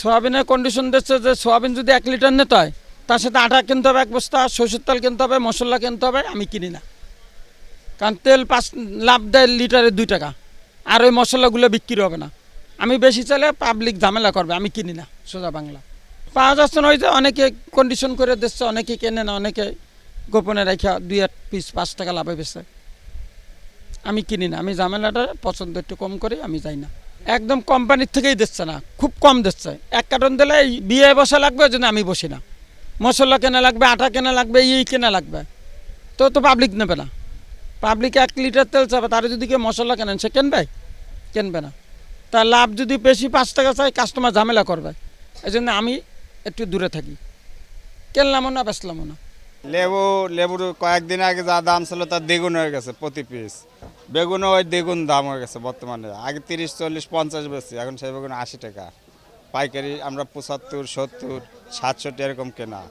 সোয়াবিনের কন্ডিশন দিচ্ছে যে সোয়াবিন যদি এক লিটার নিতে হয়, তার সাথে আটা কিনতে হবে, এক বস্তা, সরষের তেল কিনতে হবে, মশলা কিনতে হবে, আমি কিনি না। কারণ তেল পাঁচ, লাভ দেয় লিটারে দুই টাকা। আর ওই মশলাগুলো বিক্রি হবে না। আমি বেশি চাইলে পাবলিক ঝামেলা করবে, আমি কিনি না, সোজা বাংলা। পাওয়া যাচ্ছে না ওই যে অনেকে কন্ডিশন করে দিচ্ছে, অনেকে কেনে না, অনেকে গোপনে রেখা দুই এক পিস পাঁচ টাকা লাভে বেছে আমি কিনি না, আমি ঝামেলাটা পছন্দ একটু কম করি, আমি যাই না। একদম কোম্পানির থেকেই দিচ্ছে না, খুব কম দিচ্ছে। এক কার্টন দিলে বিয়ে বসা লাগবে ওই জন্য আমি বসি না। মশলা কেনা লাগবে, আটা কেনা লাগবে, এই কেনা লাগবে। তো তো পাবলিক নেবে না। পাবলিক এক লিটার তেল চাবে, তারা যদি কেউ মশলা কেনেন, সে কিনবে? কেনবে না। তার লাভ যদি বেশি পাঁচ টাকা চাই কাস্টমার ঝামেলা করবে। এই জন্য আমি একটু দূরে থাকি। কিনলামও না, বেচলামও না। লেবু, লেবুর কয়েকদিন আগে যা দাম ছিল তার দ্বিগুণ হয়ে গেছে প্রতি পিস বেগুনও ওই দ্বিগুণ দাম হয়ে গেছে বর্তমানে। আগে তিরিশ, চল্লিশ, পঞ্চাশ বেশি, এখন সেই বেগুন আশি টাকা। পাইকারি আমরা পঁচাত্তর, সত্তর, সাতষট্টি এরকম কেনা।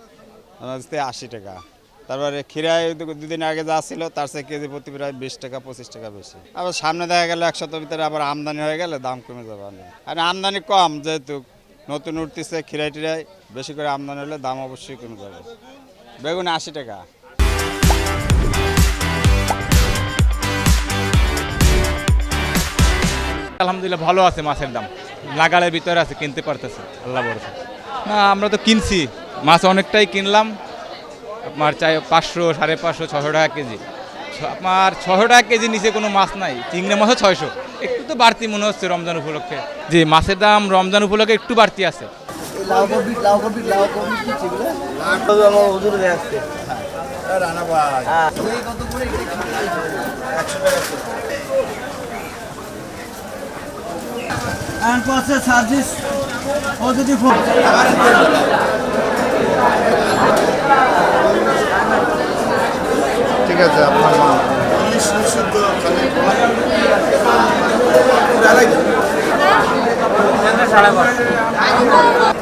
আশি টাকা। তারপরে দু- দুদিন আগে যা ছিল, তার চেয়ে কেজি প্রতি প্রায় বিশ টাকা, পঁচিশ টাকা বেশি। আবার সামনে দেখা গেল এক সপ্তাহ ভিতরে আবার আমদানি হয়ে গেলে দাম কমে যাবে আর আমদানি কম, যেহেতু নতুন উঠতেছে খিরাই টিরাই বেশি করে আমদানি হলে দাম অবশ্যই কমে যাবে। বেগুন আশি টাকা। আলহামদুলিল্লাহ ভালো আছে মাছের দাম। নাগালের ভিতরে আছে, কিনতে পারতেছে। আল্লাহ ভরসা। না, আমরা তো কিনছি। মাছ অনেকটাই কিনলাম। আপনার চাই পাঁচশো, সাড়ে পাঁচশো, ছশো টাকা কেজি। আপনার ছশো টাকা কেজি নিচে কোনো মাছ নাই। চিংড়ি মাছও ছয়শো। একটু তো বাড়তি মনে হচ্ছে রমজান উপলক্ষে। যে মাছের দাম রমজান উপলক্ষে একটু বাড়তি আছে। লাউ কপি লাউ কপি লাউ কপি কি ছিল? আমার হুজুর হয়ে আসছে। রানা ভাই। কত করে একশো টাকা আর পাশে সার্ভিস ও যদি ফোন ঠিক আছে আপনার সাড়ে বারো